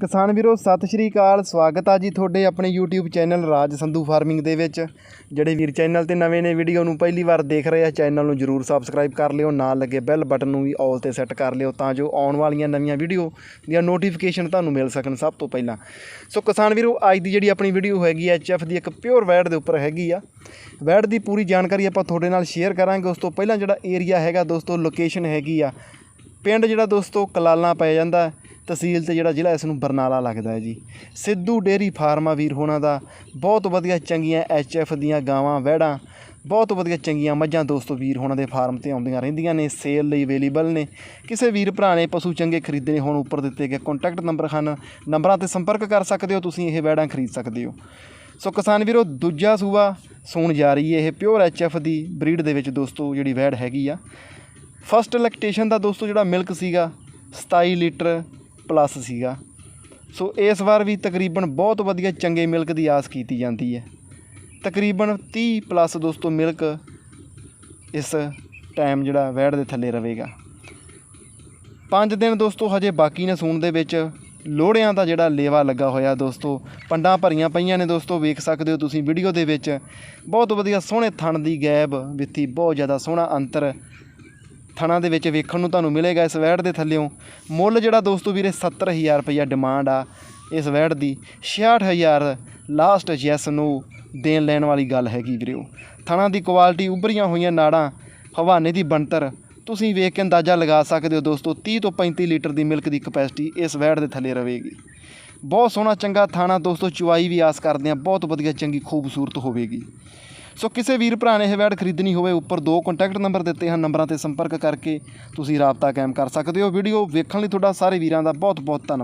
ਕਿਸਾਨ ਵੀਰੋ ਸਤਿ ਸ਼੍ਰੀ ਅਕਾਲ। ਸਵਾਗਤ ਆ ਜੀ ਤੁਹਾਡੇ ਆਪਣੇ YouTube channel Raj Sandhu farming ਦੇ ਵਿੱਚ। ਜਿਹੜੇ ਵੀਰ ਚੈਨਲ ਤੇ ਨਵੇਂ ਨੇ ਵੀਡੀਓ ਨੂੰ ਪਹਿਲੀ ਵਾਰ ਦੇਖ ਰਹੇ ਆ ਚੈਨਲ ਨੂੰ ਜਰੂਰ ਸਬਸਕ੍ਰਾਈਬ ਕਰ ਲਿਓ। ਨਾਲ ਲੱਗੇ ਬੈਲ ਬਟਨ ਨੂੰ ਵੀ ਆਲ ਤੇ ਸੈੱਟ ਕਰ ਲਿਓ ਤਾਂ ਜੋ ਆਉਣ ਵਾਲੀਆਂ ਨਵੀਆਂ ਵੀਡੀਓ ਦੀਆਂ ਨੋਟੀਫਿਕੇਸ਼ਨ ਤੁਹਾਨੂੰ ਮਿਲ ਸਕਣ ਸਭ ਤੋਂ ਪਹਿਲਾਂ। ਸੋ ਕਿਸਾਨ ਵੀਰੋ ਅੱਜ ਦੀ ਜਿਹੜੀ ਆਪਣੀ ਵੀਡੀਓ ਹੈਗੀ ਐ ਐਚਐਫ ਦੀ ਇੱਕ ਪਿਓਰ ਵੈਡ ਦੇ ਉੱਪਰ ਹੈਗੀ ਆ। ਵੈਡ ਦੀ ਪੂਰੀ ਜਾਣਕਾਰੀ ਆਪਾਂ ਤੁਹਾਡੇ ਨਾਲ ਸ਼ੇਅਰ ਕਰਾਂਗੇ। ਉਸ ਤੋਂ ਪਹਿਲਾਂ ਜਿਹੜਾ ਏਰੀਆ ਹੈਗਾ ਦੋਸਤੋ ਲੋਕੇਸ਼ਨ ਹੈਗੀ ਆ। ਪਿੰਡ ਜਿਹੜਾ ਦੋਸਤੋ ਕਲਾਲਾਂ ਪੈ ਜਾਂਦਾ। ਹੈ, ਤਹਿਸੀਲ ਤੇ ਜਿਹੜਾ ਜ਼ਿਲ੍ਹਾ ਇਸ ਨੂੰ ਬਰਨਾਲਾ ਲੱਗਦਾ ਹੈ ਜੀ। ਸਿੱਧੂ ਡੇਰੀ ਫਾਰਮਾ ਵੀਰ ਹੋਣਾ ਦਾ ਬਹੁਤ ਵਧੀਆ ਚੰਗੀਆਂ ਐਫ ਦੀਆਂ ਗਾਵਾਂ, ਵਹਿੜਾਂ, ਬਹੁਤ ਵਧੀਆ ਚੰਗੀਆਂ ਮੱਝਾਂ ਦੋਸਤੋ ਵੀਰ ਹੋਣਾ ਦੇ ਫਾਰਮ ਤੇ ਆਉਂਦੀਆਂ ਰਹਿੰਦੀਆਂ ਨੇ, ਸੇਲ ਲਈ ਅਵੇਲੇਬਲ ਨੇ। ਕਿਸੇ ਵੀਰ ਭਰਾ ਨੇ ਪਸ਼ੂ ਚੰਗੇ ਖਰੀਦਣੇ ਹੋਣ ਉੱਪਰ ਦਿੱਤੇ ਗਏ ਕੰਟੈਕਟ ਨੰਬਰ ਹਨ, ਨੰਬਰਾਂ ਤੇ ਸੰਪਰਕ ਕਰ ਸਕਦੇ ਹੋ ਤੁਸੀਂ, ਇਹ ਵਹਿੜਾਂ ਖਰੀਦ ਸਕਦੇ ਹੋ। ਸੋ ਕਿਸਾਨ ਵੀਰੋ, ਦੂਜਾ ਸੂਬਾ ਸੂਣ ਜਾ ਰਹੀ ਹੈ, ਇਹ ਪਿਓਰ ਐਫ ਦੀ ਬਰੀਡ ਦੇ ਵਿੱਚ ਦੋਸਤੋ ਜਿਹੜੀ ਵੈੜ ਹੈਗੀ ਆ। ਫਸਟ ਲੈਕਟੇਸ਼ਨ ਦਾ ਦੋਸਤੋ ਜਿਹੜਾ ਮਿਲਕ ਸੀਗਾ 27 ਲੀਟਰ ਪਲੱਸ ਸੀਗਾ। ਸੋ ਇਸ ਵਾਰ ਵੀ ਤਕਰੀਬਨ ਬਹੁਤ ਵਧੀਆ ਚੰਗੇ ਮਿਲਕ ਦੀ ਆਸ ਕੀਤੀ ਜਾਂਦੀ ਹੈ। ਤਕਰੀਬਨ 30 ਪਲੱਸ ਦੋਸਤੋ ਮਿਲਕ ਇਸ ਟਾਈਮ ਜਿਹੜਾ ਵੈੜ ਦੇ ਥੱਲੇ ਰਹੇਗਾ। ਪੰਜ ਦਿਨ ਦੋਸਤੋ ਹਜੇ ਬਾਕੀ ਨੇ ਸੂਣ ਦੇ ਵਿੱਚ। ਲੋਹੜਿਆਂ ਦਾ ਜਿਹੜਾ ਲੇਵਾ ਲੱਗਾ ਹੋਇਆ ਦੋਸਤੋ, ਪੰਡਾਂ ਭਰੀਆਂ ਪਈਆਂ ਨੇ ਦੋਸਤੋ, ਵੇਖ ਸਕਦੇ ਹੋ ਤੁਸੀਂ ਵੀਡੀਓ ਦੇ ਵਿੱਚ। ਬਹੁਤ ਵਧੀਆ ਸੋਹਣੇ ਥਣ ਦੀ ਗੈਬ ਵਿੱਤੀ, ਬਹੁਤ ਜ਼ਿਆਦਾ ਸੋਹਣਾ ਅੰਤਰ ਥਣਾ ਦੇ ਵਿੱਚ ਵੇਖਣ ਨੂੰ ਤੁਹਾਨੂੰ ਮਿਲੇਗਾ ਇਸ ਵੈੜ ਦੇ ਥੱਲਿਓਂ। ਮੁੱਲ ਜਿਹੜਾ ਦੋਸਤੋ ਵੀਰੇ 70000 ਰੁਪਈਆ ਡਿਮਾਂਡ ਆ ਇਸ ਵੈੜ ਦੀ। 66000 ਲਾਸਟ ਜੈਸ ਨੂੰ ਦੇਣ ਲੈਣ ਵਾਲੀ ਗੱਲ ਹੈਗੀ ਵੀਰੇਓ। ਥਣਾ ਦੀ ਕੁਆਲਿਟੀ ਉੱਭਰੀਆਂ ਹੋਈਆਂ ਨਾੜਾਂ, ਹਵਾਨੇ ਦੀ ਬਣਤਰ, ਤੁਸੀਂ ਵੇਖ ਕੇ ਅੰਦਾਜ਼ਾ ਲਗਾ ਸਕਦੇ ਹੋ ਦੋਸਤੋ 30 ਤੋਂ 35 ਲੀਟਰ ਦੀ ਮਿਲਕ ਦੀ ਕਪੈਸਿਟੀ ਇਸ ਵੈੜ ਦੇ ਥੱਲੇ ਰਹੇਗੀ। ਬਹੁਤ ਸੋਹਣਾ ਚੰਗਾ ਥਾਣਾ ਦੋਸਤੋ, ਚੁਆਈ ਵੀ ਆਸ ਕਰਦੇ ਆ ਬਹੁਤ ਵਧੀਆ, ਚੰਗੀ, ਖੂਬਸੂਰਤ ਹੋਵੇਗੀ। ਸੋ ਕਿਸੇ ਵੀਰ ਭਰਾ ਨੇ ਇਹ ਵੈਡ ਖਰੀਦਣੀ ਹੋਵੇ, ਉੱਪਰ ਦੋ ਕੰਟੈਕਟ ਨੰਬਰ ਦਿੱਤੇ ਹਨ, ਨੰਬਰਾਂ ਤੇ ਸੰਪਰਕ ਕਰਕੇ ਤੁਸੀਂ ਰਾਬਤਾ ਕਾਇਮ ਕਰ ਸਕਦੇ ਹੋ। ਵੀਡੀਓ ਵੇਖਣ ਲਈ ਤੁਹਾਡਾ ਸਾਰੇ ਵੀਰਾਂ ਦਾ ਬਹੁਤ ਬਹੁਤ ਧੰਨਵਾਦ।